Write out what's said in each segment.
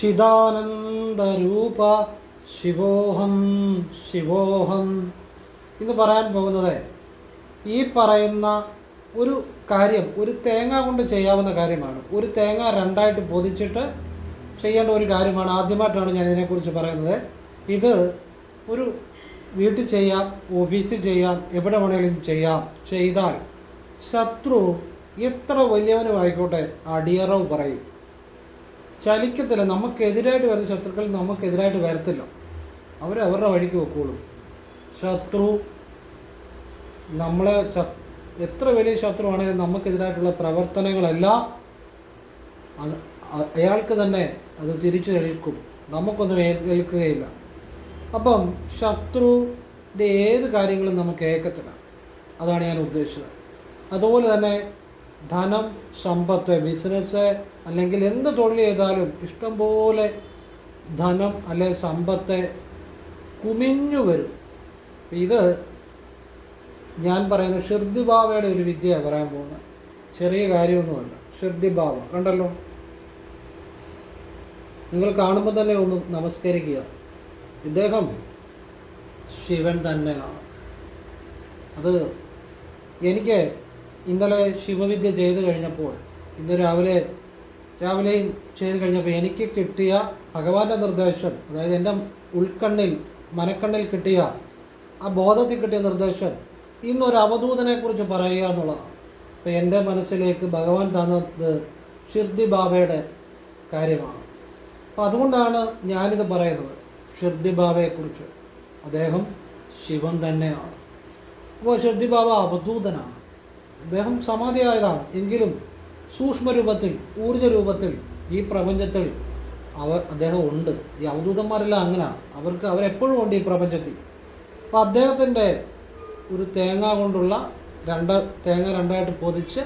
ചിദാനന്ദരൂപ ശിവോഹം ശിവോഹം. എന്ന് പറയാൻ പോകുന്നത് ഈ പറയുന്ന ഒരു കാര്യം ഒരു തേങ്ങ കൊണ്ട് ചെയ്യാവുന്ന കാര്യമാണ്. ഒരു തേങ്ങ രണ്ടായിട്ട് പൊതിച്ചിട്ട് ചെയ്യേണ്ട ഒരു കാര്യമാണ്. ആദ്യമായിട്ടാണ് ഞാൻ ഇതിനെക്കുറിച്ച് പറയുന്നത്. ഇത് ഒരു വീട്ടിൽ ചെയ്യാം ഓഫീസിൽ ചെയ്യാം എവിടെ വേണമെങ്കിലും ചെയ്യാം ചെയ്താൽ ശത്രു എത്ര വലിയവനും ആയിക്കോട്ടെ അടിയറവ് പറയും. ചലിക്കത്തില്ല. നമുക്കെതിരായിട്ട് വരുന്ന ശത്രുക്കൾ നമുക്കെതിരായിട്ട് വരത്തില്ല. അവർ അവരുടെ വഴിക്ക് വെക്കോളും ശത്രു നമ്മളെ എത്ര വലിയ ശത്രുവാണെങ്കിലും നമുക്കെതിരായിട്ടുള്ള പ്രവർത്തനങ്ങളെല്ലാം അയാൾക്ക് തന്നെ അത് തിരിച്ചു ഏൽക്കും. നമുക്കൊന്നും ഏൽ- ഏൽക്കുകയില്ല. അപ്പം ശത്രുവിന്റെ ഏത് കാര്യങ്ങളും നമുക്ക് ഏക്കത്തില്ല അതാണ് ഞാൻ ഉദ്ദേശിച്ചത്. അതുപോലെ തന്നെ ധനം സമ്പത്ത് ബിസിനസ് അല്ലെങ്കിൽ എന്ത് തൊഴിൽ ചെയ്താലും ഇഷ്ടംപോലെ ധനം അല്ലെ സമ്പത്ത് കുമിഞ്ഞു വരും. ഇത് ഞാൻ പറയുന്ന ഷിർദിബാവയുടെ ഒരു വിദ്യയാണ് പറയാൻ പോകുന്നത്. ചെറിയ കാര്യമൊന്നുമല്ല ഷിർദിബാവ കണ്ടല്ലോ? നിങ്ങൾ കാണുമ്പോൾ തന്നെ ഒന്ന് നമസ്കരിക്കുക. ഇദ്ദേഹം ശിവൻ തന്നെയാണ്. അത് എനിക്ക് ഇന്നലെ ശിവവിദ്യ ചെയ്തു കഴിഞ്ഞപ്പോൾ ഇന്ന് രാവിലെ രാവിലെയും ചെയ്തു കഴിഞ്ഞപ്പോൾ എനിക്ക് കിട്ടിയ ഭഗവാന്റെ നിർദ്ദേശം അതായത് എന്റെ ഉൾക്കണ്ണിൽ മനക്കണ്ണിൽ കിട്ടിയ ആ ബോധത്തിൽ കിട്ടിയ നിർദ്ദേശം ഇന്നൊരു അവധൂതനെക്കുറിച്ച് പറയുക എന്നുള്ളതാണ്. അപ്പോൾ എന്റെ മനസ്സിലേക്ക് ഭഗവാൻ തന്നത് ഷിർദി ബാബയുടെ കാര്യമാണ്. അപ്പോൾ അതുകൊണ്ടാണ് ഞാനിത് പറയുന്നത് ഷിർദി ബാബയെക്കുറിച്ച്. അദ്ദേഹം ശിവൻ തന്നെയാണ്. അപ്പോൾ ഷിർദി ബാബ അവധൂതനാണ്. അദ്ദേഹം സമാധിയായതാണ്. എങ്കിലും സൂക്ഷ്മരൂപത്തിൽ ഊർജ രൂപത്തിൽ ഈ പ്രപഞ്ചത്തിൽ അവർ അദ്ദേഹം ഉണ്ട്. ഈ അവധൂതന്മാരെല്ലാം അങ്ങനെ. അവർക്ക് അവരെപ്പോഴും ഉണ്ട് ഈ പ്രപഞ്ചത്തിൽ. അപ്പോൾ അദ്ദേഹത്തിന്റെ ഒരു തേങ്ങ കൊണ്ടുള്ള രണ്ട് തേങ്ങ രണ്ടായിട്ട് പൊതിച്ച്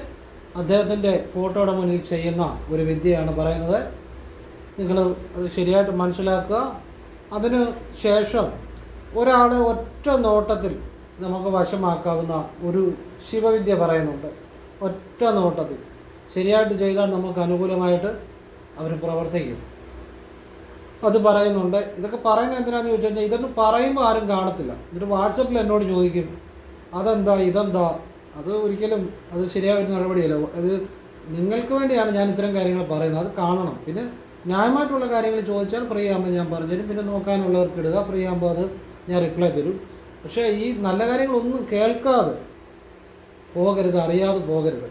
അദ്ദേഹത്തിന്റെ ഫോട്ടോയുടെ മുന്നിൽ ചെയ്യുന്ന ഒരു വിദ്യയാണ് പറയുന്നത്. നിങ്ങൾ അത് ശരിയായിട്ട് മനസ്സിലാക്കുക. അതിന് ശേഷം ഒരാളെ ഒറ്റ നോട്ടത്തിൽ നമുക്ക് വശമാക്കാവുന്ന ഒരു ശിവവിദ്യ പറയുന്നുണ്ട്. ഒറ്റ നോട്ടത്തിൽ. ശരിയായിട്ട് ചെയ്താൽ നമുക്ക് അനുകൂലമായിട്ട് അവർ പ്രവർത്തിക്കും. അത് പറയുന്നുണ്ട്. ഇതൊക്കെ പറയുന്നത് എന്തിനാന്ന് ചോദിച്ചു കഴിഞ്ഞാൽ ഇതൊന്നും പറയുമ്പോൾ ആരും കാണത്തില്ല. എന്നിട്ട് വാട്സപ്പിൽ എന്നോട് ചോദിക്കും അതെന്താ? ഇതെന്താ? അത് ഒരിക്കലും അത് ശരിയായ ഒരു നടപടിയല്ല. അത് നിങ്ങൾക്ക് വേണ്ടിയാണ് ഞാൻ ഇത്തരം കാര്യങ്ങൾ പറയുന്നത്. അത് കാണണം. പിന്നെ ന്യായമായിട്ടുള്ള കാര്യങ്ങൾ ചോദിച്ചാൽ ഫ്രീ ആകുമ്പോൾ ഞാൻ പറഞ്ഞുതരും. പിന്നെ നോക്കാനുള്ളവർക്ക് ഇടുക. ഫ്രീ ആകുമ്പോൾ അത് ഞാൻ റിപ്ലൈ തരും. പക്ഷേ ഈ നല്ല കാര്യങ്ങളൊന്നും കേൾക്കാതെ പോകരുത് അറിയാതെ പോകരുത്.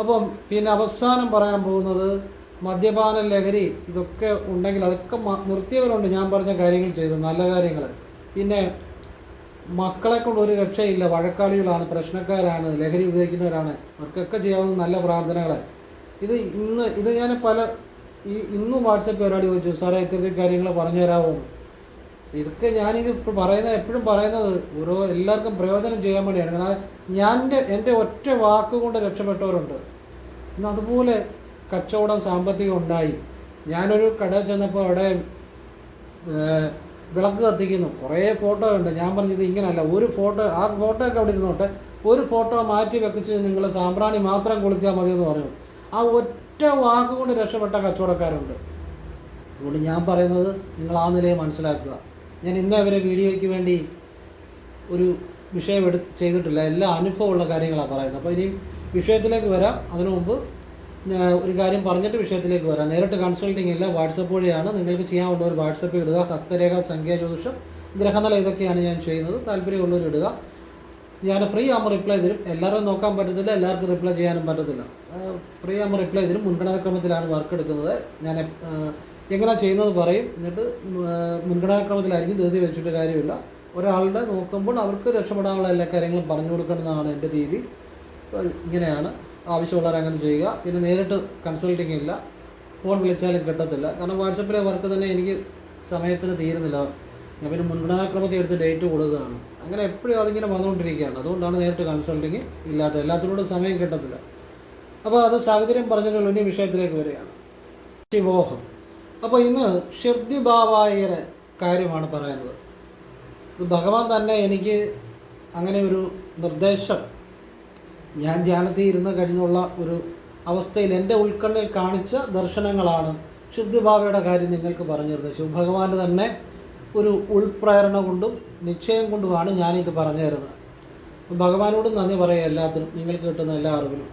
അപ്പം പിന്നെ അവസാനം പറയാൻ പോകുന്നത് മദ്യപാന ലഹരി ഇതൊക്കെ ഉണ്ടെങ്കിൽ അതൊക്കെ നിർത്തിയവരുണ്ട്. ഞാൻ പറഞ്ഞ കാര്യങ്ങൾ ചെയ്തു നല്ല കാര്യങ്ങൾ. പിന്നെ മക്കളെ കൊണ്ട് ഒരു രക്ഷയില്ല വഴക്കാളികളാണ് പ്രശ്നക്കാരാണ് ലഹരി ഉപയോഗിക്കുന്നവരാണ്. അവർക്കൊക്കെ ചെയ്യാവുന്ന നല്ല പ്രാർത്ഥനകൾ ഇത് ഇന്ന് ഇത് ഞാൻ പല ഈ ഇന്നും വാട്സപ്പ് പരിപാടി ചോദിച്ചു സാറേ ഇത്തരത്തിൽ കാര്യങ്ങൾ പറഞ്ഞു തരാമോ ഇതൊക്കെ ഞാനിത് ഇപ്പോൾ പറയുന്നത് എപ്പോഴും പറയുന്നത് ഓരോ എല്ലാവർക്കും പ്രയോജനം ചെയ്യാൻ വേണ്ടിയാണ്. കാരണം ഞാൻ എന്റെ എന്റെ ഒറ്റ വാക്കുകൊണ്ട് രക്ഷപ്പെട്ടവരുണ്ട്. ഇന്ന് അതുപോലെ കച്ചവടം സാമ്പത്തികം ഉണ്ടായി. ഞാനൊരു കട ചെന്നപ്പോൾ അവിടെ വിളക്ക് കത്തിക്കുന്നു. കുറേ ഫോട്ടോ ഉണ്ട്. ഞാൻ പറഞ്ഞത് ഇങ്ങനല്ല. ഒരു ഫോട്ടോ ആ ഫോട്ടോ ഒക്കെ അവിടെ ഇരുന്നോട്ടെ. ഒരു ഫോട്ടോ മാറ്റി വെക്കിച്ച് നിങ്ങൾ സാമ്പ്രാണി മാത്രം കൊളുത്തിയാൽ മതി എന്ന് പറഞ്ഞു. ആ ഒറ്റ വാക്കുകൊണ്ട് രക്ഷപ്പെട്ട കച്ചവടക്കാരുണ്ട്. അതുകൊണ്ട് ഞാൻ പറയുന്നത് നിങ്ങൾ ആ നിലയെ മനസ്സിലാക്കുക. ഞാൻ ഇന്ന് വരെ വീഡിയോയ്ക്ക് വേണ്ടി ഒരു വിഷയം എടു ചെയ്തിട്ടില്ല. എല്ലാ അനുഭവമുള്ള കാര്യങ്ങളാണ് പറയുന്നത്. അപ്പോൾ ഇനിയും വിഷയത്തിലേക്ക് വരാം. അതിനു മുമ്പ് ഒരു കാര്യം പറഞ്ഞിട്ട് വിഷയത്തിലേക്ക് വരാം. നേരിട്ട് കൺസൾട്ടിങ് ഇല്ല. വാട്സപ്പ് വഴിയാണ്. നിങ്ങൾക്ക് ചെയ്യാനുള്ളവർ വാട്സപ്പ് ഇടുക. ഹസ്തരേഖ സംഖ്യാ ജ്യോതിഷം ഗ്രഹനില ഇതൊക്കെയാണ് ഞാൻ ചെയ്യുന്നത്. താല്പര്യമുള്ളവർ ഇടുക. ഞാൻ ഫ്രീ ആകുമ്പോൾ റിപ്ലൈ തരും. എല്ലാവരും നോക്കാൻ പറ്റത്തില്ല. എല്ലാവർക്കും റിപ്ലൈ ചെയ്യാനും പറ്റത്തില്ല. ഫ്രീ ആകുമ്പോൾ റിപ്ലൈ തരും. മുൻഗണനാക്രമത്തിലാണ് വർക്ക് എടുക്കുന്നത്. ഞാൻ എങ്ങനെ ചെയ്യുന്നത് പറയും. എന്നിട്ട് മുൻഗണനാക്രമത്തിലായിരിക്കും ധൃതി വെച്ചിട്ട് കാര്യമില്ല. ഒരാളുടെ നോക്കുമ്പോൾ അവർക്ക് രക്ഷപ്പെടാനുള്ള എല്ലാ കാര്യങ്ങളും പറഞ്ഞു കൊടുക്കണമെന്നാണ് എന്റെ രീതി. ഇങ്ങനെയാണ്. ആവശ്യമുള്ളവർ അങ്ങനെ ചെയ്യുക. പിന്നെ നേരിട്ട് കൺസൾട്ടിങ് ഇല്ല. ഫോൺ വിളിച്ചാലും കിട്ടത്തില്ല. കാരണം വാട്സപ്പിലെ വർക്ക് തന്നെ എനിക്ക് സമയത്തിന് തീരുന്നില്ല. ഞാൻ പിന്നെ മുൻഗണനാക്രമത്തിൽ എടുത്ത് ഡേറ്റ് കൊടുക്കുകയാണ്. അങ്ങനെ എപ്പോഴും അതിങ്ങനെ വന്നുകൊണ്ടിരിക്കുകയാണ്. അതുകൊണ്ടാണ് നേരിട്ട് കൺസൾട്ടിങ് ഇല്ലാത്ത. എല്ലാത്തിനോടും സമയം കിട്ടത്തില്ല. അപ്പോൾ അത് സാഹചര്യം പറഞ്ഞതുള്ള ഇനി വിഷയത്തിലേക്ക് വരികയാണ്. ശിവോഹം. അപ്പോൾ ഇന്ന് ഷിർദി ബാബായിയുടെ കാര്യമാണ് പറയുന്നത്. ഇത് ഭഗവാൻ തന്നെ എനിക്ക് അങ്ങനെ ഒരു നിർദ്ദേശം ഞാൻ ധ്യാനത്തിൽ ഇരുന്ന് കഴിഞ്ഞുള്ള ഒരു അവസ്ഥയിൽ എന്റെ ഉൾക്കണ്ണിൽ കാണിച്ച ദർശനങ്ങളാണ് ശുദ്ധി ബാബയുടെ കാര്യം നിങ്ങൾക്ക് പറഞ്ഞിരുന്നത് ശിവഭഗവാന്റെ തന്നെ ഒരു ഉൾപ്രേരണ കൊണ്ടും നിശ്ചയം കൊണ്ടുമാണ് ഞാനിത് പറഞ്ഞു തരുന്നത്. ഭഗവാനോട് നന്ദി പറയുക എല്ലാത്തിനും. നിങ്ങൾ കിട്ടുന്ന എല്ലാ അറിവിനും.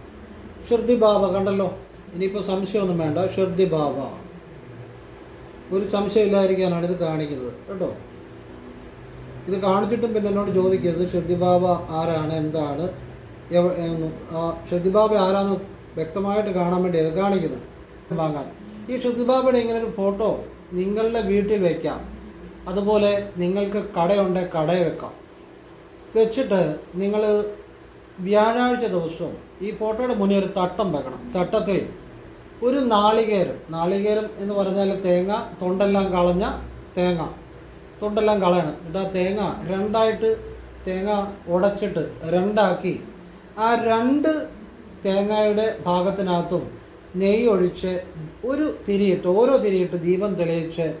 ഷിർദി ബാബ കണ്ടല്ലോ? ഇനിയിപ്പോൾ സംശയമൊന്നും വേണ്ട. ഷിർദി ബാബ ഒരു സംശയമില്ലായിരിക്കാനാണ് ഇത് കാണിക്കുന്നത്. കേട്ടോ? ഇത് കാണിച്ചിട്ടും പിന്നെ എന്നോട് ചോദിക്കരുത്. ഷിർദി ആരാണ്? എന്താണ്? എവ- എന്ന് ആ ഷിർദി ബാബ ആരാന്ന് വ്യക്തമായിട്ട് കാണാൻ വേണ്ടി ഇത് കാണിക്കുന്നത് വാങ്ങാൻ. ഈ ഷിർദി ബാബയുടെ ഇങ്ങനെ ഒരു ഫോട്ടോ നിങ്ങളുടെ വീട്ടിൽ വയ്ക്കാം അതുപോലെ നിങ്ങൾക്ക് കടയുണ്ട് കട വെക്കാം. വെച്ചിട്ട് നിങ്ങൾ വ്യാഴാഴ്ച ദിവസവും ഈ ഫോട്ടോയുടെ മുന്നേ ഒരു തട്ടം വെക്കണം. തട്ടത്തിൽ ഒരു നാളികേരം. നാളികേരം എന്ന് പറഞ്ഞാൽ തേങ്ങ തൊണ്ടെല്ലാം കളഞ്ഞ തേങ്ങ. തൊണ്ടെല്ലാം കളയണം. എന്നിട്ട് ആ തേങ്ങ രണ്ടായിട്ട് തേങ്ങ ഉടച്ചിട്ട് രണ്ടാക്കി. ആ രണ്ട് തേങ്ങയുടെ ഭാഗത്തിനകത്തും നെയ്യ് ഒഴിച്ച് ഒരു തിരിയിട്ട് ഓരോ തിരിയിട്ട് ദീപം തെളിയിച്ച്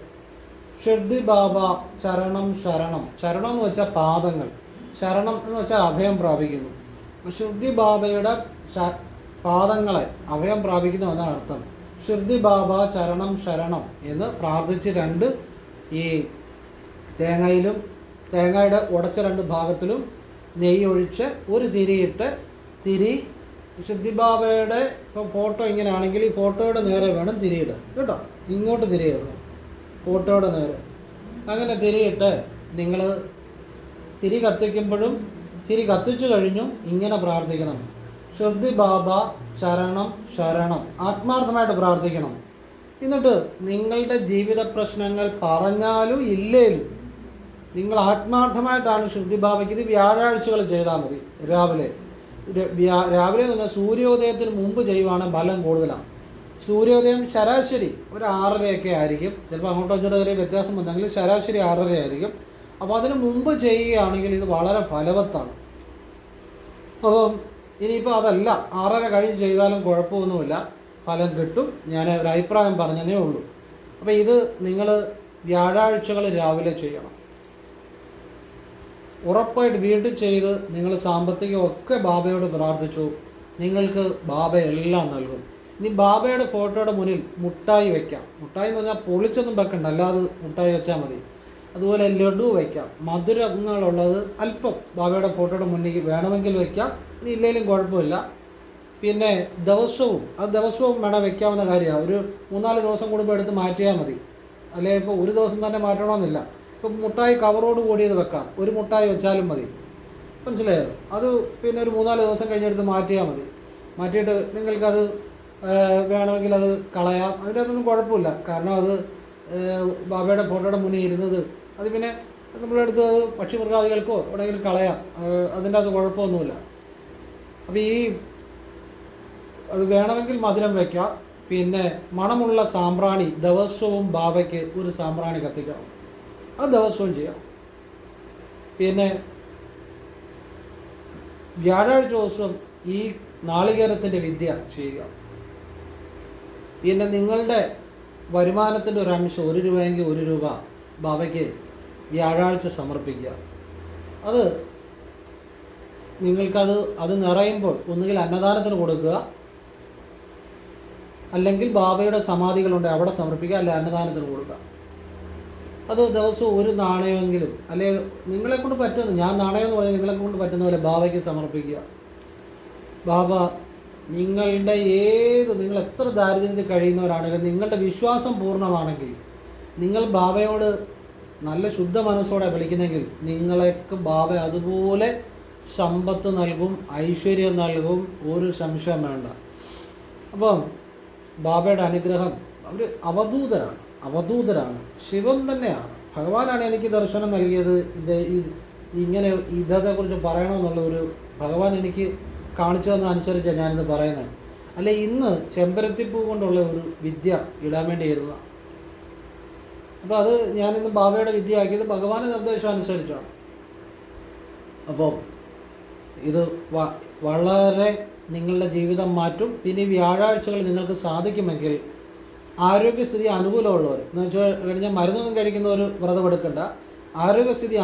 ഷിർദി ബാബ ചരണം ശരണം. ചരണം എന്ന് വെച്ചാൽ പാദങ്ങൾ. ശരണം എന്ന് വെച്ചാൽ അഭയം പ്രാപിക്കുന്നു. ഷിർദി ബാബയുടെ പാദങ്ങളെ അഭയം പ്രാപിക്കുന്നു എന്നാണ് അർത്ഥം. ശ്രുതി ബാബ ചരണം ശരണം എന്ന് പ്രാർത്ഥിച്ച് രണ്ട് ഈ തേങ്ങയിലും തേങ്ങയുടെ ഉടച്ച രണ്ട് ഭാഗത്തിലും നെയ്യ് ഒഴിച്ച് ഒരു തിരിയിട്ട് തിരി ശുദ്ധിബാബയുടെ ബാബയുടെ ഇപ്പം ഫോട്ടോ ഇങ്ങനെയാണെങ്കിൽ ഈ ഫോട്ടോയുടെ നേരെ വേണം തിരിയിടാൻ. കേട്ടോ? ഇങ്ങോട്ട് തിരിയിടണം. ഫോട്ടോയുടെ നേരെ. അങ്ങനെ തിരിയിട്ട് നിങ്ങൾ തിരി കത്തിക്കുമ്പോഴും തിരി കത്തിച്ചു കഴിഞ്ഞു ഇങ്ങനെ പ്രാർത്ഥിക്കണം. ഷിർദി ബാബ ശരണം ശരണം. ആത്മാർത്ഥമായിട്ട് പ്രാർത്ഥിക്കണം. എന്നിട്ട് നിങ്ങളുടെ ജീവിത പ്രശ്നങ്ങൾ പറഞ്ഞാലും ഇല്ലേലും നിങ്ങൾ ആത്മാർത്ഥമായിട്ടാണ് ഷുദ്ധി ബാബയ്ക്ക് ഇത് വ്യാഴാഴ്ചകൾ ചെയ്താൽ മതി. രാവിലെ. രാവിലെ എന്ന് പറഞ്ഞാൽ സൂര്യോദയത്തിന് മുമ്പ് ചെയ്യുവാണ് ഫലം കൂടുതലാണ്. സൂര്യോദയം ശരാശരി ഒരു ആറരയൊക്കെ ആയിരിക്കും. ചിലപ്പോൾ അങ്ങോട്ടോ ഇങ്ങോട്ടോ ചെറിയ വ്യത്യാസം വന്നെങ്കിൽ ശരാശരി ആറര ആയിരിക്കും അപ്പോൾ അതിന് മുമ്പ് ചെയ്യുകയാണെങ്കിൽ ഇത് വളരെ ഫലവത്താണ് അപ്പം ഇനിയിപ്പോൾ അതല്ല. ആറര കഴിഞ്ഞ് ചെയ്താലും കുഴപ്പമൊന്നുമില്ല. ഫലം കിട്ടും. ഞാൻ ഒരു അഭിപ്രായം പറഞ്ഞതേ ഉള്ളൂ. അപ്പോൾ ഇത് നിങ്ങൾ വ്യാഴാഴ്ചകൾ രാവിലെ ചെയ്യണം. ഉറപ്പായിട്ട് വീട്ടിൽ ചെയ്ത് നിങ്ങൾ സാമ്പത്തികമൊക്കെ ബാബയോട് പ്രാർത്ഥിച്ചു. നിങ്ങൾക്ക് ബാബ എല്ലാം നൽകും. ഇനി ബാബയുടെ ഫോട്ടോയുടെ മുന്നിൽ മുട്ടായി വെക്കാം. മുട്ടായി എന്ന് പറഞ്ഞാൽ പൊളിച്ചൊന്നും വെക്കണ്ട. അല്ലാതെ മുട്ടായി വെച്ചാൽ മതി. അതുപോലെ ലഡു വയ്ക്കാം. മധുരങ്ങളുള്ളത് അല്പം ബാബയുടെ ഫോട്ടോയുടെ മുന്നിൽ വേണമെങ്കിൽ വയ്ക്കാം. ഇനി ഇല്ലെങ്കിലും കുഴപ്പമില്ല. പിന്നെ ദിവസവും അത് ദിവസവും വേണം വയ്ക്കാവുന്ന കാര്യമാണ്. ഒരു മൂന്നാൽ ദിവസം കൂടുമ്പോൾ എടുത്ത് മാറ്റിയാൽ മതി. അല്ലെ? ഇപ്പോൾ ഒരു ദിവസം തന്നെ മാറ്റണമെന്നില്ല. ഇപ്പം മുട്ടായി കവറോട് കൂടിയത് വെക്കാം. ഒരു മുട്ടായി വെച്ചാലും മതി. മനസ്സിലായോ? അത് പിന്നെ ഒരു മൂന്നാൽ ദിവസം കഴിഞ്ഞെടുത്ത് മാറ്റിയാൽ മതി. മാറ്റിയിട്ട് നിങ്ങൾക്കത് വേണമെങ്കിൽ അത് കളയാം. അതിന്റെ അകത്തൊന്നും കുഴപ്പമില്ല. കാരണം അത് ബാബയുടെ ഫോട്ടോയുടെ മുന്നിൽ ഇരുന്നത് അത് പിന്നെ നമ്മളെടുത്ത് അത് പക്ഷിമൃഗാദികൾക്കോ എവിടെയെങ്കിലും കളയാം. അതിന്റെ അത് കുഴപ്പമൊന്നുമില്ല. അപ്പോൾ ഈ അത് വേണമെങ്കിൽ മധുരം വയ്ക്കാം പിന്നെ മണമുള്ള സാമ്പ്രാണി ദിവസവും ബാബയ്ക്ക് ഒരു സാമ്പ്രാണി കത്തിക്കണം. അത് ദിവസവും ചെയ്യാം. പിന്നെ വ്യാഴാഴ്ച ദിവസം ഈ നാളികേരത്തിന്റെ വിദ്യ ചെയ്യുക. പിന്നെ നിങ്ങളുടെ വരുമാനത്തിന്റെ ഒരു അംശം ഒരു രൂപയെങ്കിൽ ഒരു രൂപ ബാബയ്ക്ക് വ്യാഴാഴ്ച സമർപ്പിക്കുക. അത് നിങ്ങൾക്കത് അത് നിറയുമ്പോൾ ഒന്നുകിൽ അന്നദാനത്തിന് കൊടുക്കുക. അല്ലെങ്കിൽ ബാബയുടെ സമാധികളുണ്ട് അവിടെ സമർപ്പിക്കുക അല്ലെങ്കിൽ അന്നദാനത്തിന് കൊടുക്കുക. അത് ദിവസം ഒരു നാണയമെങ്കിലും അല്ലെ നിങ്ങളെ കൊണ്ട് പറ്റുന്ന ഞാൻ നാണയം എന്ന് പറഞ്ഞാൽ നിങ്ങളെ കൊണ്ട് പറ്റുന്ന പോലെ ബാബയ്ക്ക് സമർപ്പിക്കുക. ബാബ നിങ്ങളുടെ ഏത് നിങ്ങൾ എത്ര ദാരിദ്ര്യത്തിൽ കഴിയുന്നവരാണെങ്കിലും നിങ്ങളുടെ വിശ്വാസം പൂർണമാണെങ്കിൽ നിങ്ങൾ ബാബയോട് നല്ല ശുദ്ധ മനസ്സോടെ വിളിക്കുന്നെങ്കിൽ നിങ്ങളേക്ക് ബാബ അതുപോലെ സമ്പത്ത് നൽകും ഐശ്വര്യം നൽകും ഒരു സംശയം വേണ്ട. അപ്പം ബാബയുടെ അനുഗ്രഹം അവർ അവധൂതരാണ് അവധൂതരാണ് ശിവം തന്നെയാണ്. ഭഗവാനാണ് എനിക്ക് ദർശനം നൽകിയത് ഇത് ഇങ്ങനെ ഇതേക്കുറിച്ച് പറയണമെന്നുള്ള ഒരു ഭഗവാൻ എനിക്ക് കാണിച്ചു തന്ന അനുസരിച്ചാണ് ഞാനിത് പറയുന്നത്. അല്ലെ ഇന്ന് ചെമ്പരത്തിപ്പൂ കൊണ്ടുള്ള ഒരു വിദ്യ ഇടാൻ വേണ്ടി എഴുതുക. അപ്പോൾ അത് ഞാനിന്ന് ബാബയുടെ വിദ്യയാക്കിയത് ഭഗവാന്റെ നിർദ്ദേശം അനുസരിച്ചാണ്. അപ്പോൾ ഇത് വളരെ നിങ്ങളുടെ ജീവിതം മാറ്റും. പിന്നെ ഈ വ്യാഴാഴ്ചകൾ നിങ്ങൾക്ക് സാധിക്കുമെങ്കിൽ ആരോഗ്യസ്ഥിതി അനുകൂലമുള്ളവർ എന്ന് വെച്ചാൽ കഴിഞ്ഞാൽ മരുന്നൊന്നും കഴിക്കുന്ന ഒരു വ്രതം എടുക്കണ്ട. ആരോഗ്യസ്ഥിതി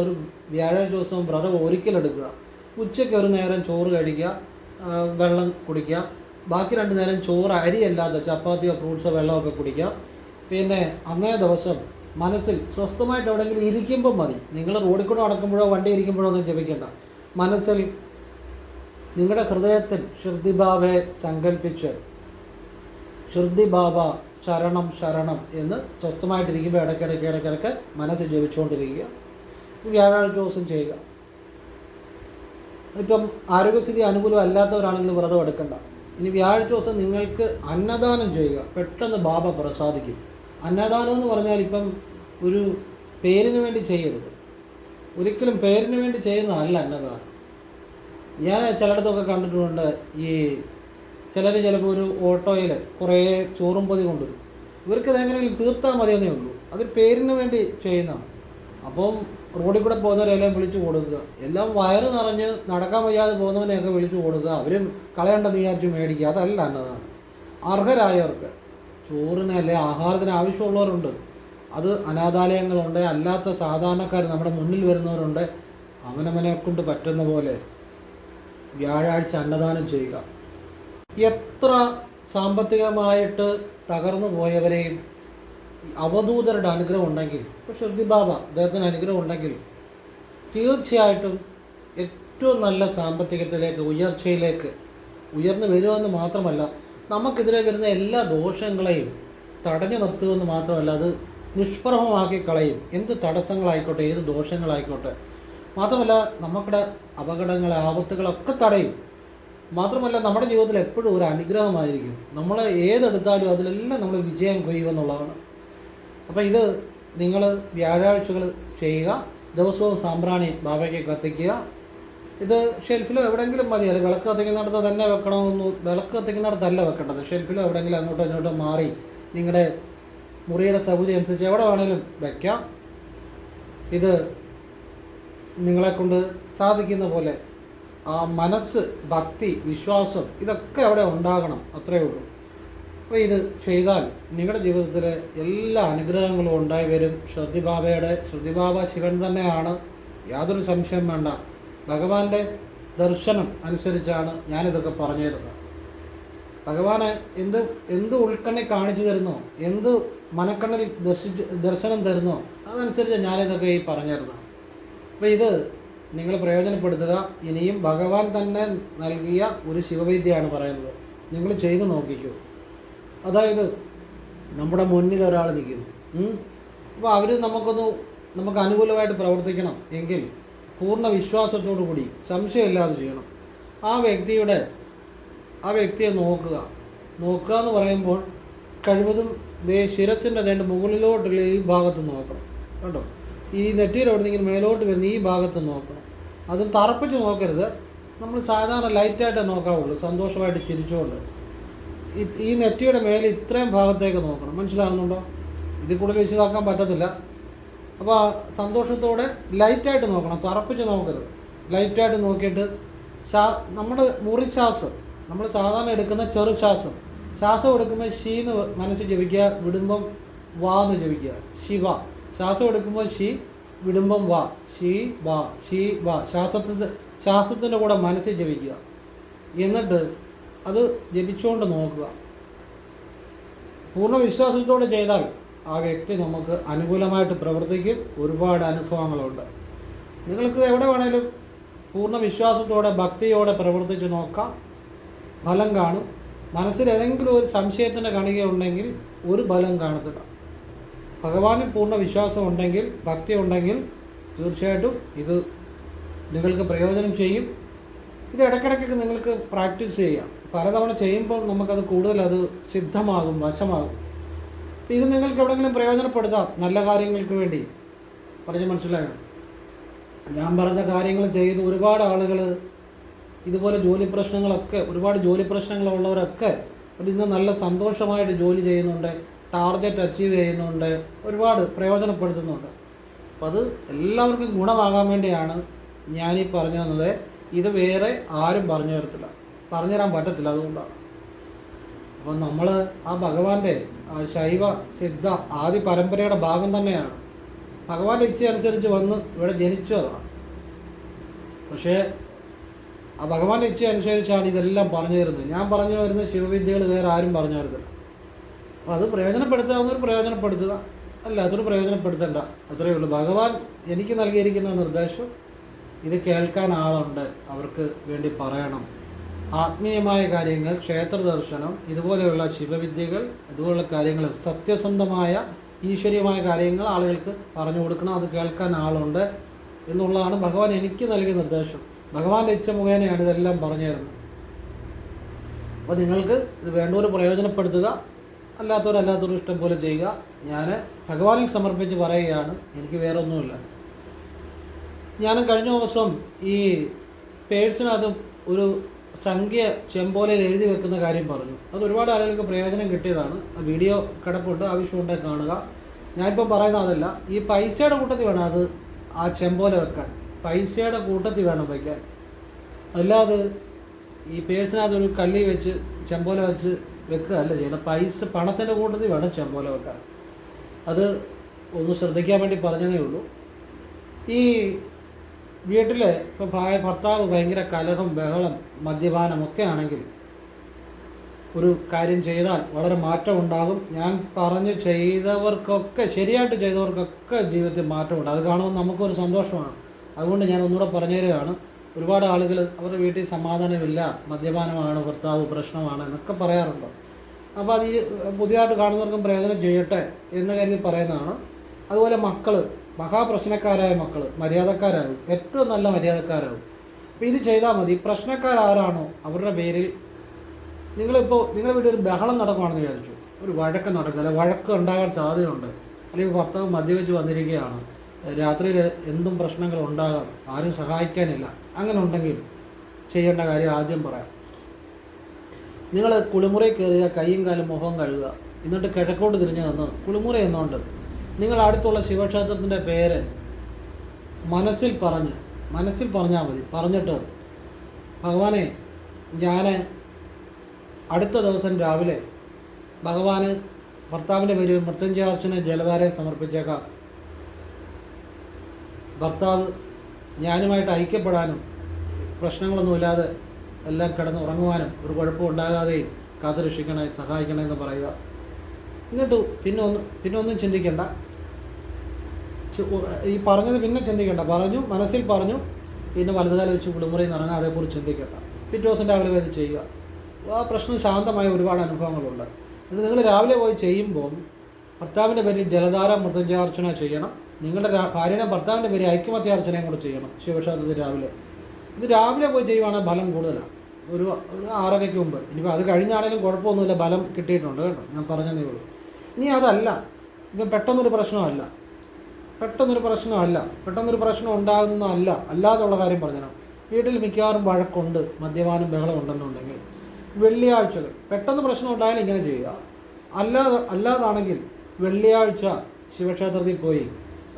ഒരു വ്യാഴാഴ്ച ദിവസം വ്രതം ഒരിക്കലെടുക്കുക. ഉച്ചയ്ക്ക് ഒരു നേരം ചോറ് കഴിക്കുക വെള്ളം കുടിക്കുക. ബാക്കി രണ്ട് നേരം ചോറ് അരിയല്ലാത്ത ചപ്പാത്തിയോ ഫ്രൂട്ട്സോ വെള്ളമൊക്കെ കുടിക്കുക. പിന്നെ അന്നേ ദിവസം മനസ്സിൽ സ്വസ്ഥമായിട്ട് എവിടെയെങ്കിലും ഇരിക്കുമ്പോൾ മതി. നിങ്ങൾ റോഡിൽ കൂടെ നടക്കുമ്പോഴോ വണ്ടി ഇരിക്കുമ്പോഴോ ഒന്നും ജപിക്കേണ്ട. മനസ്സിൽ നിങ്ങളുടെ ഹൃദയത്തിൽ ഷിർദിബാബെ സങ്കല്പിച്ച് ഷിർദിബാബ ശരണം ശരണം എന്ന് സ്വസ്ഥമായിട്ടിരിക്കുമ്പോൾ ഇടയ്ക്കിടയ്ക്ക് ഇടയ്ക്കിടയ്ക്ക് മനസ്സ് ജപിച്ചുകൊണ്ടിരിക്കുക. വ്യാഴാഴ്ച ദിവസം ചെയ്യുക. ഇപ്പം ആരോഗ്യസ്ഥിതി അനുകൂലം അല്ലാത്തവരാണെങ്കിൽ വ്രതം എടുക്കണ്ട. ഇനി വ്യാഴാഴ്ച ദിവസം നിങ്ങൾക്ക് അന്നദാനം ചെയ്യുക. പെട്ടെന്ന് ബാബ പ്രസാദിക്കും. അന്നദാനം എന്ന് പറഞ്ഞാൽ ഇപ്പം ഒരു പേരിന് വേണ്ടി ചെയ്യരുത്. ഒരിക്കലും പേരിന് വേണ്ടി ചെയ്യുന്നതല്ല അന്നദാനം. ഞാൻ ചിലയിടത്തൊക്കെ കണ്ടിട്ടുണ്ട് ഈ ചിലർ ചിലപ്പോൾ ഒരു ഓട്ടോയിൽ കുറേ ചോറും പൊതി കൊണ്ടുവരും. ഇവർക്ക് ഇതെങ്ങനെയെങ്കിലും തീർത്താൽ മതിയെന്നേ ഉള്ളൂ. അതൊരു പേരിന് വേണ്ടി ചെയ്യുന്നതാണ്. അപ്പം റോഡിൽ കൂടെ പോകുന്നവരെല്ലാം വിളിച്ചു കൊടുക്കുക. എല്ലാം വയറ് നിറഞ്ഞ് നടക്കാൻ വയ്യാതെ പോകുന്നവനെയൊക്കെ വിളിച്ചു കൊടുക്കുക. അവരും കളയേണ്ടത് വിചാരിച്ച് മേടിക്കുക. അതല്ല എന്നതാണ് അർഹരായവർക്ക് ചോറിന് അല്ലെ ആഹാരത്തിന് ആവശ്യമുള്ളവരുണ്ട്. അത് അനാഥാലയങ്ങളുണ്ട്. അല്ലാത്ത സാധാരണക്കാർ നമ്മുടെ മുന്നിൽ വരുന്നവരുണ്ട്. അവനവനെ കൊണ്ട് പറ്റുന്ന പോലെ വ്യാഴാഴ്ച അന്നദാനം ചെയ്യുക. എത്ര സാമ്പത്തികമായിട്ട് തകർന്നു പോയവരെയും അവധൂതരുടെ അനുഗ്രഹം ഉണ്ടെങ്കിൽ ഇപ്പോൾ ബാബ അദ്ദേഹത്തിന് അനുഗ്രഹം ഉണ്ടെങ്കിൽ തീർച്ചയായിട്ടും ഏറ്റവും നല്ല സാമ്പത്തികത്തിലേക്ക് ഉയർച്ചയിലേക്ക് ഉയർന്നു വരുമെന്ന് മാത്രമല്ല നമുക്കെതിരെ വരുന്ന എല്ലാ ദോഷങ്ങളെയും തടഞ്ഞു നിർത്തുമെന്ന് മാത്രമല്ല അത് നിഷ്പ്രഭമാക്കി കളയും. എന്ത് തടസ്സങ്ങളായിക്കോട്ടെ ഏത് ദോഷങ്ങളായിക്കോട്ടെ. മാത്രമല്ല നമ്മുടെ അപകടങ്ങളെ ആപത്തുകളൊക്കെ തടയും. മാത്രമല്ല നമ്മുടെ ജീവിതത്തിൽ എപ്പോഴും ഒരു അനുഗ്രഹമായിരിക്കും. നമ്മൾ ഏതെടുത്താലും അതിലെല്ലാം നമ്മൾ വിജയം കൊയ്യുമെന്നുള്ളതാണ്. അപ്പോൾ ഇത് നിങ്ങൾ വ്യാഴാഴ്ചകൾ ചെയ്യുക ദിവസവും സാമ്പ്രാണി ബാബയ്ക്ക് കത്തിക്കുക ഇത് ഷെൽഫിലോ എവിടെയെങ്കിലും മതി. അത് വിളക്ക് കത്തിക്കുന്നിടത്ത് തന്നെ വെക്കണമെന്ന് വിളക്ക് കത്തിക്കുന്നിടത്തല്ല വെക്കേണ്ടത്. ഷെൽഫിലോ എവിടെയെങ്കിലും അങ്ങോട്ടോ ഇങ്ങോട്ടോ മാറി നിങ്ങളുടെ മുറിയുടെ സൗകര്യം അനുസരിച്ച് എവിടെ വേണേലും വയ്ക്കാം ഇത് നിങ്ങളെക്കൊണ്ട് സാധിക്കുന്ന പോലെ ആ മനസ്സ് ഭക്തി വിശ്വാസം ഇതൊക്കെ അവിടെ ഉണ്ടാകണം. അത്രയേ ഉള്ളൂ. അപ്പോൾ ഇത് ചെയ്താൽ നിങ്ങളുടെ ജീവിതത്തിൽ എല്ലാ അനുഗ്രഹങ്ങളും ഉണ്ടായി വരും. ശ്രുതിബാബയുടെ ശ്രുതിബാബ ശിവൻ തന്നെയാണ് യാതൊരു സംശയം വേണ്ട. ഭഗവാന്റെ ദർശനം അനുസരിച്ചാണ് ഞാനിതൊക്കെ പറഞ്ഞു തരുന്നത് ഭഗവാന് എന്ത് എന്ത് ഉൾക്കണ്ണി കാണിച്ചു തരുന്നോ എന്ത് മനക്കണ്ണിൽ ദർശിച്ച് ദർശനം തരുന്നോ അതനുസരിച്ച് ഞാനിതൊക്കെ ഈ പറഞ്ഞു തരുന്നത് അപ്പോൾ ഇത് നിങ്ങൾ പ്രയോജനപ്പെടുത്തുക. ഇനിയും ഭഗവാൻ തന്നെ നൽകിയ ഒരു ശിവവൈദ്യയാണ് പറയുന്നത്. നിങ്ങൾ ചെയ്തു നോക്കിക്കൂ. അതായത് നമ്മുടെ മുന്നിൽ ഒരാൾ നിൽക്കുന്നു. അപ്പോൾ അവർ നമുക്കൊന്ന് നമുക്ക് അനുകൂലമായിട്ട് പ്രവർത്തിക്കണം എങ്കിൽ പൂർണ വിശ്വാസത്തോടു കൂടി സംശയമില്ലാതെ ചെയ്യണം. ആ വ്യക്തിയുടെ ആ വ്യക്തിയെ നോക്കുക. നോക്കുക എന്ന് പറയുമ്പോൾ കഴിവതും ദേ ശിരസിന്റെ രണ്ട് മുകളിലോട്ടുള്ള ഈ ഭാഗത്ത് നോക്കണം. കേട്ടോ ഈ നെറ്റിയിൽ എവിടെന്നെങ്കിലും മേലോട്ട് വരുന്ന ഈ ഭാഗത്ത് നോക്കണം. അതും തറപ്പിച്ച് നോക്കരുത്. നമ്മൾ സാധാരണ ലൈറ്റായിട്ടേ നോക്കാവുള്ളൂ. സന്തോഷമായിട്ട് ചിരിച്ചുകൊണ്ട്. ഈ നെറ്റിയുടെ മേലെ ഇത്രയും ഭാഗത്തേക്ക് നോക്കണം. മനസ്സിലാകുന്നുണ്ടോ? ഇതിൽ കൂടുതൽ വിശദമാക്കാൻ പറ്റത്തില്ല. അപ്പോൾ സന്തോഷത്തോടെ ലൈറ്റായിട്ട് നോക്കണം തറപ്പിച്ച് നോക്കരുത്. ലൈറ്റായിട്ട് നോക്കിയിട്ട് ശ്വാ നമ്മുടെ മുറിശ്വാസം നമ്മൾ സാധാരണ എടുക്കുന്ന ചെറു ശ്വാസം ശ്വാസം എടുക്കുമ്പോൾ ഷീന്ന് മനസ്സിൽ ജപിക്കുക വിടുമ്പം വാ എന്ന് ജപിക്കുക. ശിവ ശ്വാസം എടുക്കുമ്പോൾ ഷീ വിടുമ്പം വാ. ഷീ വാ. ഷീ വാ. ശ്വാസത്തിന്റെ ശ്വാസത്തിന്റെ കൂടെ മനസ്സിൽ ജപിക്കുക. എന്നിട്ട് അത് ജപിച്ചുകൊണ്ട് നോക്കുക. പൂർണ വിശ്വാസത്തോടെ ചെയ്താൽ ആ വ്യക്തി നമുക്ക് അനുകൂലമായിട്ട് പ്രവർത്തിക്കും. ഒരുപാട് അനുഭവങ്ങളുണ്ട്. നിങ്ങൾക്ക് എവിടെ വേണേലും പൂർണ വിശ്വാസത്തോടെ ഭക്തിയോടെ പ്രവർത്തിച്ച് നോക്കാം. ഫലം കാണും. മനസ്സിൽ ഏതെങ്കിലും ഒരു സംശയത്തിന്റെ കണികയുണ്ടെങ്കിൽ ഒരു ഫലം കാണത്തില്ല ഭഗവാനിൽ പൂർണ വിശ്വാസം ഉണ്ടെങ്കിൽ ഭക്തി ഉണ്ടെങ്കിൽ തീർച്ചയായിട്ടും ഇത് നിങ്ങൾക്ക് പ്രയോജനം ചെയ്യും. ഇത് ഇടയ്ക്കിടയ്ക്കൊക്കെ നിങ്ങൾക്ക് പ്രാക്ടീസ് ചെയ്യാം. പലതവണ ചെയ്യുമ്പോൾ നമുക്കത് കൂടുതൽ അത് സിദ്ധമാകും വശമാകും. ഇത് നിങ്ങൾക്ക് എവിടെയെങ്കിലും പ്രയോജനപ്പെടുത്താം നല്ല കാര്യങ്ങൾക്ക് വേണ്ടി. പറഞ്ഞ് മനസ്സിലായോ? ഞാൻ പറഞ്ഞ കാര്യങ്ങൾ ചെയ്ത് ഒരുപാട് ആളുകൾ ഇതുപോലെ ജോലി പ്രശ്നങ്ങളൊക്കെ ഒരുപാട് ജോലി പ്രശ്നങ്ങളുള്ളവരൊക്കെ ഇന്ന് നല്ല സന്തോഷമായിട്ട് ജോലി ചെയ്യുന്നുണ്ട് ടാർഗറ്റ് അച്ചീവ് ചെയ്യുന്നുണ്ട് ഒരുപാട് പ്രയോജനപ്പെടുത്തുന്നുണ്ട്. അപ്പോൾ അത് എല്ലാവർക്കും ഗുണമാകാൻ വേണ്ടിയാണ് ഞാനീ പറഞ്ഞു തന്നത് ഇത് വേറെ ആരും പറഞ്ഞു തരത്തില്ല. പറഞ്ഞു തരാൻ പറ്റത്തില്ല അതുകൊണ്ടാണ്. അപ്പം നമ്മൾ ആ ഭഗവാന്റെ ശൈവ സിദ്ധ ആദി പരമ്പരയുടെ ഭാഗം തന്നെയാണ്. ഭഗവാന്റെ ഇച്ഛ അനുസരിച്ച് വന്ന് ഇവിടെ ജനിച്ചതാണ് പക്ഷേ ആ ഭഗവാന്റെ ഇച്ഛ അനുസരിച്ചാണ് ഇതെല്ലാം പറഞ്ഞു തരുന്നത് ഞാൻ പറഞ്ഞു വരുന്ന ശിവവിദ്യകൾ വേറെ ആരും പറഞ്ഞു തരത്തില്ല. അപ്പോൾ അത് പ്രയോജനപ്പെടുത്താവുന്നവർ പ്രയോജനപ്പെടുത്തുക. അല്ലാത്തൊരു പ്രയോജനപ്പെടുത്തണ്ട. അത്രയേ ഉള്ളൂ. ഭഗവാൻ എനിക്ക് നൽകിയിരിക്കുന്ന നിർദ്ദേശം ഇത് കേൾക്കാൻ ആളുണ്ട്. അവർക്ക് വേണ്ടി പറയണം. ആത്മീയമായ കാര്യങ്ങൾ ക്ഷേത്ര ദർശനം ഇതുപോലെയുള്ള ശിവവിദ്യകൾ ഇതുപോലുള്ള കാര്യങ്ങൾ സത്യസന്ധമായ ഈശ്വരീയമായ കാര്യങ്ങൾ ആളുകൾക്ക് പറഞ്ഞു കൊടുക്കണം അത് കേൾക്കാൻ ആളുണ്ട് എന്നുള്ളതാണ് ഭഗവാൻ എനിക്ക് നൽകിയ നിർദ്ദേശം. ഭഗവാന്റെ ഇച്ഛ മുഖേനയാണ് ഇതെല്ലാം പറഞ്ഞു തരുന്നത്. അപ്പോൾ നിങ്ങൾക്ക് ഇത് വേണ്ടവർ പ്രയോജനപ്പെടുത്തുക അല്ലാത്തവർ ഇഷ്ടം പോലെ ചെയ്യുക. ഞാൻ ഭഗവാനിൽ സമർപ്പിച്ച് പറയുകയാണ് എനിക്ക് വേറെ ഒന്നുമില്ല ഞാൻ കഴിഞ്ഞ ദിവസം ഈ പേഴ്സിനകത്ത് ഒരു സംഖ്യ ചെമ്പോലയിൽ എഴുതി വെക്കുന്ന കാര്യം പറഞ്ഞു. അത് ഒരുപാട് ആളുകൾക്ക് പ്രയോജനം കിട്ടിയതാണ്. വീഡിയോ കിടപ്പുണ്ട് ആവശ്യമുണ്ടെങ്കിൽ കാണുക. ഞാനിപ്പോൾ പറയുന്ന അതല്ല ഈ പൈസയുടെ കൂട്ടത്തിൽ വേണം അത് ആ ചെമ്പോല വെക്കാൻ. പൈസയുടെ കൂട്ടത്തിൽ വേണം വയ്ക്കാൻ. അല്ലാതെ ഈ പേഴ്സിനകത്ത് ഒരു കല്ലി വെച്ച് ചെമ്പോല വെച്ച് വെക്കുക അല്ല ചെയ്യണം പൈസ പണത്തിന്റെ കൂട്ടത്തിൽ വേണം ചെമ്പോല വെക്കാൻ. അത് ഒന്ന് ശ്രദ്ധിക്കാൻ വേണ്ടി പറഞ്ഞതേ ഉള്ളൂ. ഈ വീട്ടിൽ ഇപ്പോൾ ഭാര്യ ഭർത്താവ് ഭയങ്കര കലഹം ബഹളം മദ്യപാനം ഒക്കെ ആണെങ്കിൽ ഒരു കാര്യം ചെയ്താൽ വളരെ മാറ്റമുണ്ടാകും. ഞാൻ പറഞ്ഞു ചെയ്തവർക്കൊക്കെ ശരിയായിട്ട് ചെയ്തവർക്കൊക്കെ ജീവിതത്തിൽ മാറ്റമുണ്ട്. അത് കാണുമ്പോൾ നമുക്കൊരു സന്തോഷമാണ്. അതുകൊണ്ട് ഞാൻ ഒന്നുകൂടെ പറഞ്ഞു തരികയാണ് ഒരുപാട് ആളുകൾ അവരുടെ വീട്ടിൽ സമാധാനമില്ല മദ്യപാനമാണ് ഭർത്താവ് പ്രശ്നമാണ് എന്നൊക്കെ പറയാറുണ്ട്. അപ്പോൾ അത് പുതിയതായിട്ട് കാണുന്നവർക്കും പ്രയോജനം ചെയ്യട്ടെ എന്ന് കരുതി പറയുന്നതാണ്. അതുപോലെ മക്കൾ മഹാപ്രശ്നക്കാരായ മക്കൾ മര്യാദക്കാരാകും ഏറ്റവും നല്ല മര്യാദക്കാരാകും അപ്പോൾ ഇത് ചെയ്താൽ മതി. പ്രശ്നക്കാരാരാണോ അവരുടെ പേരിൽ നിങ്ങളിപ്പോൾ നിങ്ങളുടെ വീട്ടിൽ ഒരു ബഹളം നടക്കുകയാണെന്ന് വിചാരിച്ചു. ഒരു വഴക്ക് നടക്കുക വഴക്ക് ഉണ്ടാകാൻ സാധ്യതയുണ്ട്. അല്ലെങ്കിൽ ഭർത്താവ് മദ്യവെച്ച് വന്നിരിക്കുകയാണ്. രാത്രിയിൽ എന്തും പ്രശ്നങ്ങൾ ഉണ്ടാകാം. ആരും സഹായിക്കാനില്ല. അങ്ങനെ ഉണ്ടെങ്കിൽ ചെയ്യേണ്ട കാര്യം ആദ്യം പറയാം. നിങ്ങൾ കുളിമുറയിൽ കയറുക കൈയും കാലും മുഖം കഴുകുക. എന്നിട്ട് കിഴക്കോട്ട് തിരിഞ്ഞു നിന്ന് കുളിമുറ എന്നുകൊണ്ട് നിങ്ങൾ അടുത്തുള്ള ശിവക്ഷേത്രത്തിന്റെ പേര് മനസ്സിൽ പറഞ്ഞ് മനസ്സിൽ പറഞ്ഞാൽ മതി. പറഞ്ഞിട്ട് ഭഗവാനെ ഞാൻ അടുത്ത ദിവസം രാവിലെ ഭഗവാന് ഭർത്താവിന്റെ പേര് മൃത്യുഞ്ജയാർച്ചന ജലധാരയെ സമർപ്പിച്ചേക്കാം. ഭർത്താവ് ഞാനുമായിട്ട് ഐക്യപ്പെടാനും പ്രശ്നങ്ങളൊന്നുമില്ലാതെ എല്ലാം കിടന്ന് ഉറങ്ങുവാനും ഒരു കുഴപ്പം ഉണ്ടാകാതെയും കാത്തുരക്ഷിക്കണേ സഹായിക്കണേ എന്ന് പറയുക. എന്നിട്ട് പിന്നെ ഒന്ന് പിന്നെ ഒന്നും ചിന്തിക്കേണ്ട. ഈ പറഞ്ഞത് പിന്നെ ചിന്തിക്കേണ്ട. പറഞ്ഞു മനസ്സിൽ പറഞ്ഞു പിന്നെ വലതുകാലം വെച്ച് കുളിമുറിയിൽ നിന്ന് ഇറങ്ങാൻ അതേക്കുറിച്ച് ചിന്തിക്കേണ്ട. പിറ്റേ ദിവസം രാവിലെ പോയി ചെയ്യുക. ആ പ്രശ്നം ശാന്തമായ ഒരുപാട് അനുഭവങ്ങളുണ്ട്. എന്നിട്ട് നിങ്ങൾ രാവിലെ പോയി ചെയ്യുമ്പോൾ ഭർത്താവിന്റെ പേരിൽ ജലധാര മൃതഞ്ജാർച്ചന ചെയ്യണം. നിങ്ങളുടെ ഭാര്യയുടെ ഭർത്താവിന്റെ പേര് ഐക്യമത്യാർച്ചനയും കൂടെ ചെയ്യണം. ശിവക്ഷേത്രത്തിൽ രാവിലെ. ഇത് രാവിലെ പോയി ചെയ്യുവാണെങ്കിൽ ഫലം കൂടുതലാണ്. ഒരു ഒരു ആറരയ്ക്ക് മുമ്പ്. ഇനിയിപ്പോൾ അത് കഴിഞ്ഞാണെങ്കിലും കുഴപ്പമൊന്നുമില്ല. ബലം കിട്ടിയിട്ടുണ്ട് കേട്ടോ. ഞാൻ പറഞ്ഞതേ ഉള്ളൂ. ഇനി അതല്ല. ഇപ്പം പെട്ടെന്നൊരു പ്രശ്നമല്ല. പെട്ടെന്നൊരു പ്രശ്നമല്ല. പെട്ടെന്നൊരു പ്രശ്നം ഉണ്ടാകുന്നതല്ല അല്ലാതുള്ള കാര്യം പറഞ്ഞു വീട്ടിൽ മിക്കവാറും വഴക്കുണ്ട് മദ്യപാനം ബഹളം ഉണ്ടെന്നുണ്ടെങ്കിൽ വെള്ളിയാഴ്ചകൾ. പെട്ടെന്ന് പ്രശ്നം ഉണ്ടായാലും ഇങ്ങനെ ചെയ്യുക. അല്ലാതെ അല്ലാതാണെങ്കിൽ വെള്ളിയാഴ്ച ശിവക്ഷേത്രത്തിൽ പോയി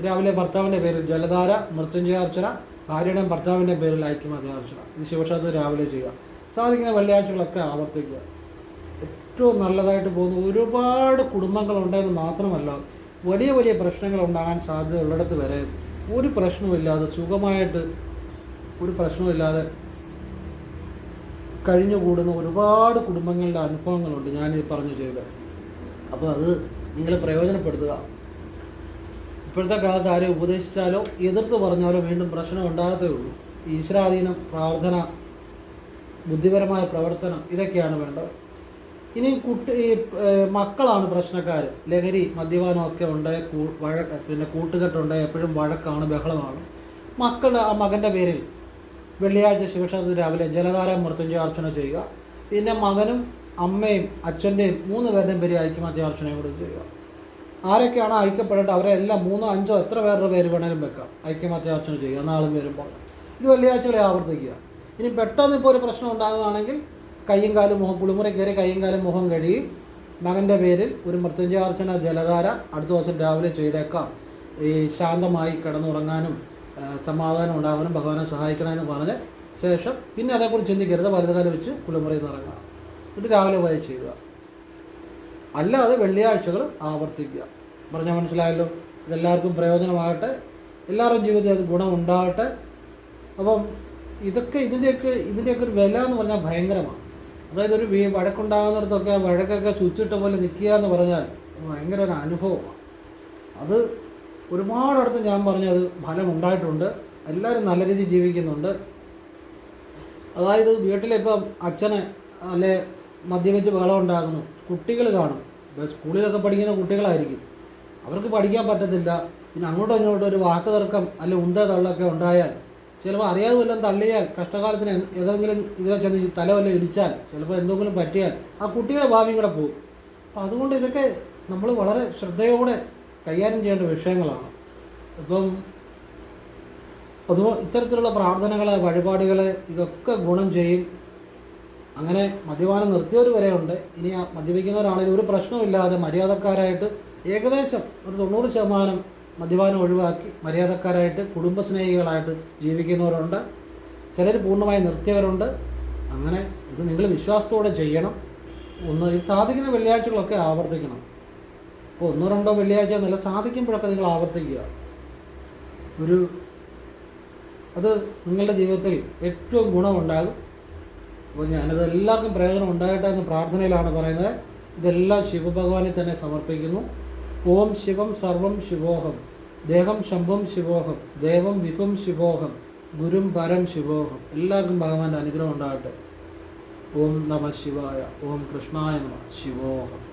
രാവിലെ ഭർത്താവിന്റെ പേരിൽ ജലധാര മൃത്യുഞ്ജയാർച്ചന ഭാര്യയുടെയും ഭർത്താവിന്റെ പേരിൽ ഐക്യമത്യാർച്ചന. ഇത് ശിവക്ഷേത്രത്തിൽ രാവിലെ ചെയ്യുക. സാധിക്കുന്ന വെള്ളിയാഴ്ചകളൊക്കെ ആവർത്തിക്കുക. ഏറ്റവും നല്ലതായിട്ട് പോകുന്ന ഒരുപാട് കുടുംബങ്ങളുണ്ടെന്ന് മാത്രമല്ല വലിയ വലിയ പ്രശ്നങ്ങൾ ഉണ്ടാകാൻ സാധ്യതയുള്ളിടത്ത് വരെ ഒരു പ്രശ്നമില്ലാതെ സുഖമായിട്ട് ഒരു പ്രശ്നമില്ലാതെ കഴിഞ്ഞുകൂടുന്ന ഒരുപാട് കുടുംബങ്ങളുടെ അനുഭവങ്ങളുണ്ട് ഞാനീ പറഞ്ഞു ചെയ്ത് അപ്പോൾ അത് നിങ്ങൾ പ്രയോജനപ്പെടുത്തുക. ഇപ്പോഴത്തെ കാലത്ത് ആരെ ഉപദേശിച്ചാലോ എതിർത്ത് പറഞ്ഞാലോ വീണ്ടും പ്രശ്നം ഉണ്ടാകത്തേ ഉള്ളൂ. ഈശ്വരാധീനം പ്രാർത്ഥന ബുദ്ധിപരമായ പ്രവർത്തനം ഇതൊക്കെയാണ് വേണ്ടത്. ഇനി കുട്ടി മക്കളാണ് പ്രശ്നക്കാർ ലഹരി മദ്യപാനം ഒക്കെ ഉണ്ട് വഴക്ക് പിന്നെ കൂട്ടുകെട്ടുണ്ട് എപ്പോഴും വഴക്കാണ് ബഹളമാണ്. മക്കളുടെ ആ മകന്റെ പേരിൽ വെള്ളിയാഴ്ച ശിവക്ഷേത്രത്തിൽ രാവിലെ ജലധാര മൃത്യുഞ്ജയാർച്ചന ചെയ്യുക. പിന്നെ മകനും അമ്മയും അച്ഛന്റെയും മൂന്ന് പേരുടെയും പേര് ഐക്യമത്യാർച്ചനയും കൂടി ചെയ്യുക. ആരൊക്കെയാണ് ഐക്യപ്പെടേണ്ടത്? അവരെ എല്ലാം മൂന്നോ അഞ്ചോ എത്ര പേരുടെ പേര് വേണേലും വെക്കാം. ഐക്യമത്യാർച്ചന ചെയ്യുക. നാളും വരുമ്പോൾ ഇത് വെള്ളിയാഴ്ചകളെ ആവർത്തിക്കുക. ഇനി പെട്ടെന്ന് ഇപ്പോൾ ഒരു പ്രശ്നം ഉണ്ടാകുകയാണെങ്കിൽ കയ്യും കാലും മുഖം കുളിമുറി കയറി കയ്യും കാലും മുഖം കഴിയും മകന്റെ പേരിൽ ഒരു മൃത്യുഞ്ജയാർച്ചന ജലധാര അടുത്ത ദിവസം രാവിലെ ചെയ്തേക്കാം. ഈ ശാന്തമായി കിടന്നുറങ്ങാനും സമാധാനം ഉണ്ടാകാനും ഭഗവാനെ സഹായിക്കണമെന്ന് പറഞ്ഞ് ശേഷം പിന്നെ അതേക്കുറിച്ച് ചിന്തിക്കരുത് വലതുകാലം വെച്ച് കുളിമുറിയിൽ നിന്ന് ഇറങ്ങുക. എന്നിട്ട് രാവിലെ പോയി ചെയ്യുക. അല്ലാതെ വെള്ളിയാഴ്ചകൾ ആവർത്തിക്കുക. പറഞ്ഞാൽ മനസ്സിലായല്ലോ ഇതെല്ലാവർക്കും പ്രയോജനമാകട്ടെ എല്ലാവരുടെയും ജീവിതത്തിൽ അത് ഗുണം ഉണ്ടാകട്ടെ അപ്പം ഇതൊക്കെ ഇതിന്റെയൊക്കെ ഇതിന്റെയൊക്കെ ഒരു വില എന്ന് പറഞ്ഞാൽ ഭയങ്കരമാണ്. അതായത് ഒരു വഴക്കുണ്ടാകുന്നിടത്തൊക്കെ ആ വഴക്കൊക്കെ സ്വിച്ചിട്ട പോലെ നിൽക്കുക എന്ന് പറഞ്ഞാൽ ഭയങ്കര ഒരു അനുഭവമാണ്. അത് ഒരുപാടടുത്ത് ഞാൻ പറഞ്ഞത് ഫലമുണ്ടായിട്ടുണ്ട്. എല്ലാവരും നല്ല രീതിയിൽ ജീവിക്കുന്നുണ്ട്. അതായത് വീട്ടിലിപ്പം അച്ഛനെ അല്ലെ മദ്യപിച്ച് ബഹളം ഉണ്ടാകുന്നു കുട്ടികൾ കാണും. ഇപ്പോൾ സ്കൂളിലൊക്കെ പഠിക്കുന്ന കുട്ടികളായിരിക്കും. അവർക്ക് പഠിക്കാൻ പറ്റത്തില്ല. പിന്നെ അങ്ങോട്ടും ഇങ്ങോട്ടും ഒരു വാക്ക് തർക്കം അല്ലെ ഉന്ത തള്ളൊക്കെ ഉണ്ടായാൽ ചിലപ്പോൾ അറിയാതെ വല്ലതും തള്ളിയാൽ കഷ്ടകാലത്തിന് ഏതെങ്കിലും ഇതിലെ ചെന്ന് തല വല്ലതും ഇടിച്ചാൽ ചിലപ്പോൾ എന്തെങ്കിലും പറ്റിയാൽ ആ കുട്ടിയുടെ ഭാവിയും കൂടെ പോകും. അപ്പോൾ അതുകൊണ്ട് ഇതൊക്കെ നമ്മൾ വളരെ ശ്രദ്ധയോടെ കൈകാര്യം ചെയ്യേണ്ട വിഷയങ്ങളാണ്. ഇപ്പം അതുപോലെ ഇത്തരത്തിലുള്ള പ്രാർത്ഥനകൾ വഴിപാടുകൾ ഇതൊക്കെ ഗുണം ചെയ്യും. അങ്ങനെ മദ്യപാനം നിർത്തിയവർ വരെയുണ്ട് ഇനി ആ മദ്യപിക്കുന്നവരാണെങ്കിൽ ഒരു പ്രശ്നമില്ലാതെ മര്യാദക്കാരായിട്ട് ഏകദേശം ഒരു തൊണ്ണൂറ് ശതമാനം മദ്യപാനം ഒഴിവാക്കി മര്യാദക്കാരായിട്ട് കുടുംബസ്നേഹികളായിട്ട് ജീവിക്കുന്നവരുണ്ട്. ചിലർ പൂർണമായി നിർത്തിയവരുണ്ട്. അങ്ങനെ ഇത് നിങ്ങൾ വിശ്വാസത്തോടെ ചെയ്യണം. ഒന്ന് ഇത് സാധിക്കുന്ന വെള്ളിയാഴ്ചകളൊക്കെ ആവർത്തിക്കണം. ഇപ്പോൾ ഒന്നോ രണ്ടോ വെള്ളിയാഴ്ച എന്നല്ല സാധിക്കുമ്പോഴൊക്കെ നിങ്ങൾ ആവർത്തിക്കുക. ഒരു അത് നിങ്ങളുടെ ജീവിതത്തിൽ ഏറ്റവും ഗുണമുണ്ടാകും. അപ്പോൾ ഞാനത് എല്ലാവർക്കും പ്രയോജനം ഉണ്ടാകട്ടെ എന്ന് പ്രാർത്ഥനയിലാണ് പറയുന്നത്. ഇതെല്ലാം ശിവഭഗവാനെ തന്നെ സമർപ്പിക്കുന്നു. ഓം ശിവം സർവം ശിവോഹം. ദേഹം ശംഭം ശിവോഹം ദേവം വിഭം ശിവോഹം ഗുരും പരം ശിവോഹം. എല്ലാവർക്കും ഭഗവാന്റെ അനുഗ്രഹം ഉണ്ടാകട്ടെ. ഓം നമ ശിവായ ഓം കൃഷ്ണായ നമ ശിവോഹം.